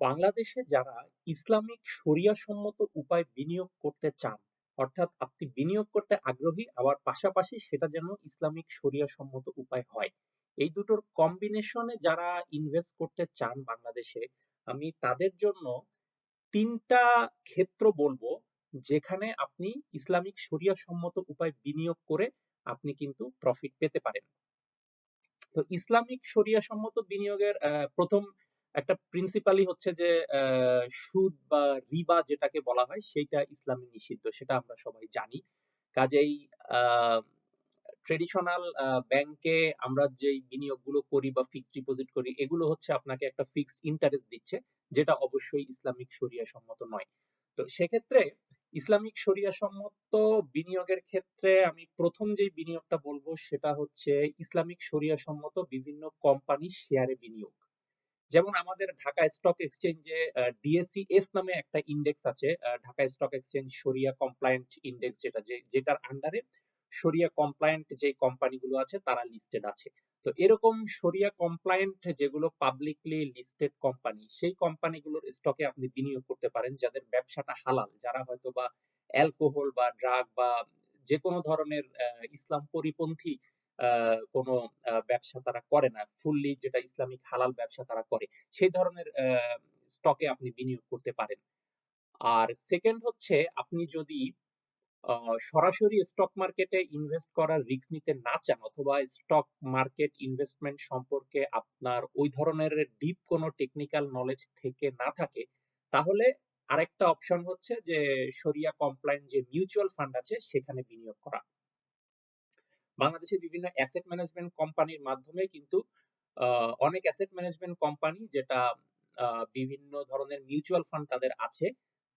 বাংলাদেশে যারা ইসলামিক শরিয়া সম্মত উপায় বিনিয়োগ করতে চান, অর্থাৎ আপনি বিনিয়োগ করতে আগ্রহী, আবার পাশাপাশি সেটা যেন ইসলামিক শরিয়া সম্মত উপায় হয়। এই দুটোর কম্বিনেশনে যারা ইনভেস্ট করতে চান বাংলাদেশে, আমি তাদের জন্য তিনটা ক্ষেত্র বলব, যেখানে আপনি ইসলামিক শরিয়া সম্মত উপায় বিনিয়োগ করে আপনি কিন্তু প্রফিট পেতে পারেন। তো ইসলামিক শরিয়া সম্মত বিনিয়োগের প্রথম একটা প্রিন্সিপালি হচ্ছে যে সুদ বা রিবা যেটাকে বলা হয় সেটা ইসলামে নিষিদ্ধ, সেটা আমরা সবাই জানি। কাজেই ট্রেডিশনাল ব্যাংকে আমরা যে বিনিয়োগগুলো করি বা ফিক্সড ডিপোজিট করি, এগুলো হচ্ছে আপনাকে একটা ফিক্সড ইন্টারেস্ট দিচ্ছে, যেটা অবশ্যই ইসলামিক শরিয়া সম্মত নয়। তো সেক্ষেত্রে ইসলামিক শরিয়া সম্মত বিনিয়োগের ক্ষেত্রে আমি প্রথম যে বিনিয়োগটা বলব, সেটা হচ্ছে ইসলামিক শরিয়া সম্মত বিভিন্ন কোম্পানি শেয়ারে বিনিয়োগ। যেমন আমাদের ঢাকা স্টক এক্সচেঞ্জে ডিএসসি এস নামে একটা ইন্ডেক্স আছে ঢাকা স্টক এক্সচেঞ্জ শরিয়া কমপ্লায়েন্ট ইন্ডেক্স যেটা যেটার আন্ডারে শরিয়া কমপ্লায়েন্ট যে কোম্পানিগুলো আছে তারা লিস্টেড আছে। তো এরকম শরিয়া কমপ্লায়েন্ট যেগুলো পাবলিকলি লিস্টেড কোম্পানি সেই কোম্পানিগুলোর স্টকে আপনি বিনিয়োগ করতে পারেন যাদের ব্যবসাটা হালাল, যারা হয়তো বা অ্যালকোহল বা ড্রাগ বা যে কোনো ধরনের ইসলাম পরিপন্থী কোনো ব্যবসা তারা করে না। ফুললি যেটা ইসলামিক হালাল ব্যবসা তারা করে, সেই ধরনের স্টকে আপনি বিনিয়োগ করতে পারেন। আর সেকেন্ড হচ্ছে, আপনি যদি সরাসরি স্টক মার্কেটে ইনভেস্ট করার রিস্ক নিতে না চান, অথবা স্টক মার্কেট ইনভেস্টমেন্ট সম্পর্কে আপনার ওই ধরনের ডিপ কোনো টেকনিক্যাল নলেজ থেকে না থাকে, তাহলে আরেকটা অপশন হচ্ছে যে শরিয়া কমপ্লায়েন্ট যে মিউচুয়াল ফান্ড আছে, সেখানে বিনিয়োগ করা। বাংলাদেশের বিভিন্ন অ্যাসেট ম্যানেজমেন্ট কোম্পানির মাধ্যমে কিন্তু অনেক অ্যাসেট ম্যানেজমেন্ট কোম্পানি যেটা বিভিন্ন ধরনের মিউচুয়াল ফান্ড তাদের আছে।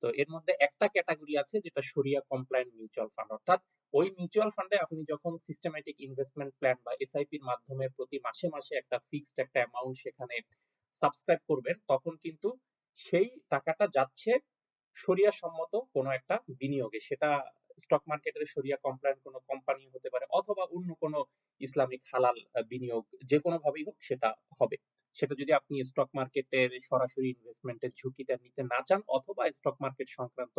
তো এর মধ্যে একটা ক্যাটাগরি আছে যেটা শরিয়া কমপ্লায়েন্ট মিউচুয়াল ফান্ড অর্থাৎ ওই মিউচুয়াল ফান্ডে আপনি যখন সিস্টেম্যাটিক ইনভেস্টমেন্ট প্ল্যান বা এসআইপির মাধ্যমে প্রতি মাসে মাসে একটা ফিক্সড একটা অ্যামাউন্ট সেখানে সাবস্ক্রাইব করবেন, তখন কিন্তু সেই টাকাটা যাচ্ছে শরিয়া সম্মত কোনো একটা বিনিয়োগে। সেটা স্টক মার্কেটের শরিয়া কমপ্লায়েন্ট কোনো কোম্পানি হতে পারে, অথবা অন্য কোনো ইসলামিক হালাল বিনিয়োগ যে কোনো ভাবেই হোক সেটা হবে। সেটা যদি আপনি স্টক মার্কেটের সরাসরি ইনভেস্টমেন্টের ঝুঁকিটা নিতে না চান, অথবা স্টক মার্কেট সংক্রান্ত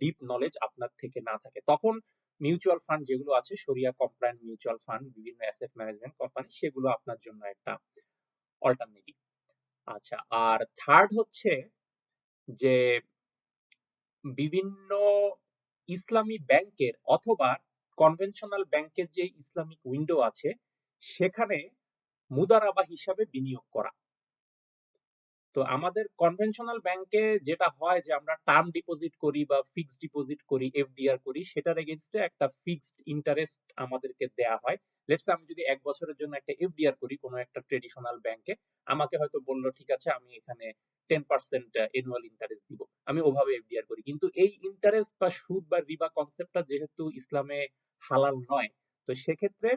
ডিপ নলেজ আপনার থেকে না থাকে, তখন মিউচুয়াল ফান্ড যেগুলো আছে শরিয়া কমপ্লায়েন্ট মিউচুয়াল ফান্ড বিভিন্ন অ্যাসেট ম্যানেজমেন্ট কোম্পানি সেগুলো আপনার জন্য একটা অল্টারনেটিভ আচ্ছা আর থার্ড হচ্ছে যে বিভিন্ন ইসলামী ব্যাংকের অথবা কনভেনশনাল ব্যাংকের যে ইসলামিক উইন্ডো আছে সেখানে মুদারাবা হিসাবে বিনিয়োগ করা। তো আমাদের কনভেনশনাল ব্যাংকে যেটা হয় যে আমরা টার্ম ডিপোজিট করি বা ফিক্সড ডিপোজিট করি এফডিআর করি, সেটার এগেইনস্টে একটা ফিক্সড ইন্টারেস্ট আমাদেরকে দেয়া হয়। লেটস আমি যদি এক বছরের জন্য একটা এফডিআর করি কোনো একটা ট্রেডিশনাল ব্যাংকে আমাকে হয়তো বলল, ঠিক আছে, আমি এখানে টেন পার্সেন্ট এনুয়াল ইন্টারেস্ট দিব। আমি ওভাবে এফডিআর করি। কিন্তু এই ইন্টারেস্ট বা সুদ বা রিবা কনসেপ্টটা যেহেতু ইসলামে হালাল নয়, তো সেক্ষেত্রে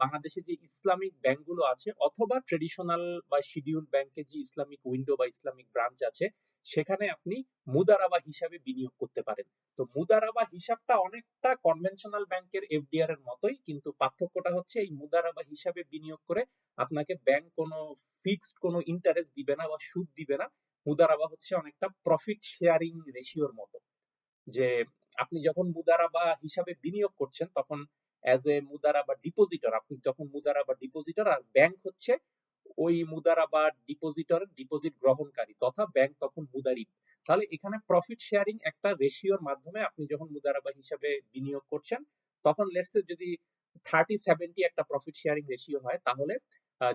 বাংলাদেশে যে ইসলামিক ব্যাংকগুলো আছে অথবা ট্রেডিশনাল বা শিডিউল ব্যাংকে যে ইসলামিক উইন্ডো বা ইসলামিক ব্রাঞ্চ আছে, সেখানে আপনি মুদারাবা হিসাবে বিনিয়োগ করতে পারেন। তো মুদারাবা হিসাবটা অনেকটা কনভেনশনাল ব্যাংকের এফডিআর এর মতোই, কিন্তু পার্থক্যটা হচ্ছে এই মুদারাবা হিসাবে বিনিয়োগ করে আপনাকে ব্যাংক কোনো ফিক্সড কোনো ইন্টারেস্ট দিবে না বা সুদ দিবে না। মুদারাবা হচ্ছে অনেকটা প্রফিট শেয়ারিং রেশিওর মতো। যে আপনি যখন মুদারাবা হিসাবে বিনিয়োগ করছেন, তখন অ্যাজ এ মুদারা বা ডিপোজিটর আপনি যখন মুদারা বা ডিপোজিটর আর ব্যাংক হচ্ছে ওই মুদারা বা ডিপোজিটর ডিপোজিট গ্রহণকারী, তথা ব্যাংক তখন মুদারিব তাহলে এখানে প্রফিট শেয়ারিং একটা রেশিওর মাধ্যমে আপনি যখন মুদারাবা হিসাবে বিনিয়োগ করছেন, তখন লেটসে যদি থার্টি সেভেন্টি একটা প্রফিট শেয়ারিং রেশিও হয়, তাহলে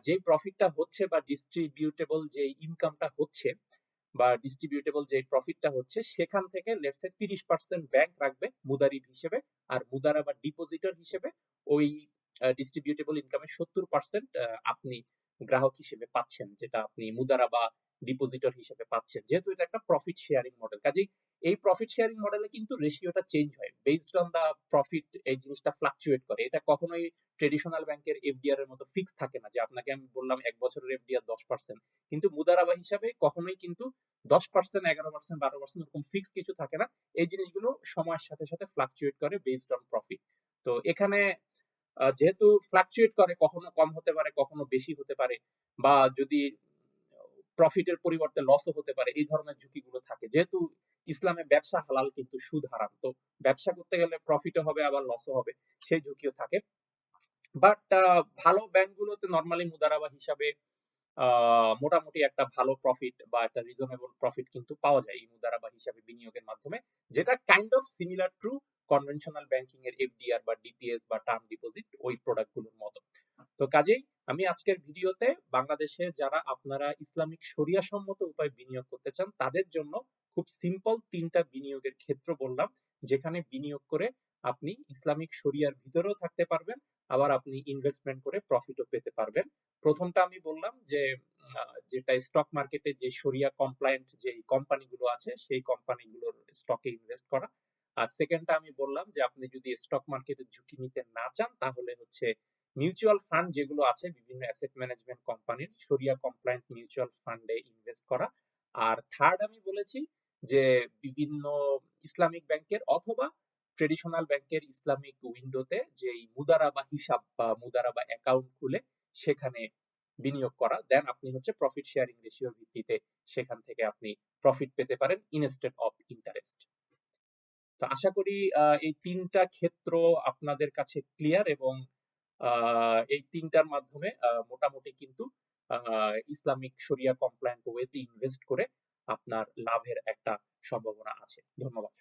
যে প্রফিটটা হচ্ছে বা ডিস্ট্রিবিউটেবল যে ইনকামটা হচ্ছে বা ডিস্ট্রিবিউটেবল যে প্রফিটটা হচ্ছে, সেখান থেকে লেটসে তিরিশ পার্সেন্ট ব্যাংক রাখবে মুদারিব হিসেবে, আর মুদারা বা ডিপোজিটর হিসেবে ওই ডিস্ট্রিবিউটেবল ইনকামের সত্তর পার্সেন্ট আপনি গ্রাহক হিসেবে পাচ্ছেন, যেটা আপনি মুদারা বা ডিপোজিটর হিসেবে পাচ্ছেন। যেহেতু এটা একটা প্রফিট শেয়ারিং মডেল কাজেই এই প্রফিট শেয়ারিং মডেলে কিন্তু রেশিওটা চেঞ্জ হয় বেসড অন দা প্রফিট এই জিনিসটা ফ্লাকচুয়েট করে। এটা কখনোই ট্রেডিশনাল ব্যাংকের এফডিআর এর মতো ফিক্স থাকে না, যে আপনাকে আমি বললাম এক বছরের এফডিআর দশ পার্সেন্ট কিন্তু মুদারাবা হিসাবে কখনোই কিন্তু দশ পার্সেন্ট এগারো পার্সেন্ট বারো পার্সেন্ট এরকম ফিক্স কিছু থাকে না। এই জিনিসগুলো সময়ের সাথে সাথে ফ্লাকচুয়েট করে বেসড অন প্রফিট তো এখানে যেহেতু ফ্লাকচুয়েট করে, কখনো কম হতে পারে, কখনো বেশি হতে পারে, বা যদি প্রফিটের পরিবর্তে লসও হতে পারে, এই ধরনের ঝুঁকিগুলো থাকে। যেহেতু ইসলামে ব্যবসা হালাল কিন্তু সুদ হারাম, তো ব্যবসা করতে গেলে প্রফিটও হবে, আবার লসও হবে, সেই ঝুঁকিও থাকে। বাট ভালো ব্যাংকগুলোতে নর্মালি মুদারাবা হিসাবে মোটামুটি একটা ভালো প্রফিট বা একটা রিজনেবল প্রফিট কিন্তু পাওয়া যায় এই মুদারাবা হিসাবে বিনিয়োগের মাধ্যমে, যেটা kind of similar to conventional banking এর এফডিআর বা ডিপিএস বা টার্ম ডিপোজিট ওই প্রোডাক্টগুলোর মতো। তো কাজেই আমি আজকের ভিডিওতে বাংলাদেশে যারা আপনারা ইসলামিক শরিয়া সম্মত উপায় বিনিয়োগ করতে চান, তাদের জন্য খুব সিম্পল তিনটা বিনিয়োগের ক্ষেত্র বললাম, যেখানে বিনিয়োগ করে আপনি ইসলামিক শরিয়ার ভিতরেও থাকতে পারবেন, আবার আপনি ইনভেস্টমেন্ট করে প্রফিটও পেতে পারবেন। প্রথমটা আমি বললাম যে যেটা স্টক মার্কেটে যে শরিয়া কমপ্লায়েন্ট যে কোম্পানিগুলো আছে, সেই কোম্পানিগুলোর স্টকে ইনভেস্ট করা। আর সেকেন্ডটা আমি বললাম যে, আপনি যদি স্টক মার্কেটে ঝুঁকি নিতে না চান, তাহলে হচ্ছে মিউচুয়াল ফান্ড যেগুলো আছে, বিভিন্ন অ্যাসেট ম্যানেজমেন্ট কোম্পানির শরিয়া কমপ্লায়েন্ট মিউচুয়াল ফান্ডে ইনভেস্ট করা। আর থার্ড আমি বলেছি যে, বিভিন্ন ইসলামিক ব্যাংকের অথবা ট্রেডিশনাল ব্যাংকের ইসলামিক উইন্ডোতে যে মুদারাবা হিসাব বা মুদারাবা অ্যাকাউন্ট খুলে, সেখানে বিনিয়োগ করা। দেন আপনি হচ্ছে প্রফিট শেয়ারিং রেশিওর ভিত্তিতে সেখান থেকে আপনি প্রফিট পেতে পারেন ইনস্টেড অফ ইন্টারেস্ট তো আশা করি এই তিনটা ক্ষেত্র আপনাদের কাছে ক্লিয়ার এবং এই তিনটার মাধ্যমে মোটামুটি কিন্তু ইসলামিক শরিয়া কমপ্লায়েন্ট ওয়েতে ইনভেস্ট করে আপনার লাভের একটা সম্ভাবনা আছে। ধন্যবাদ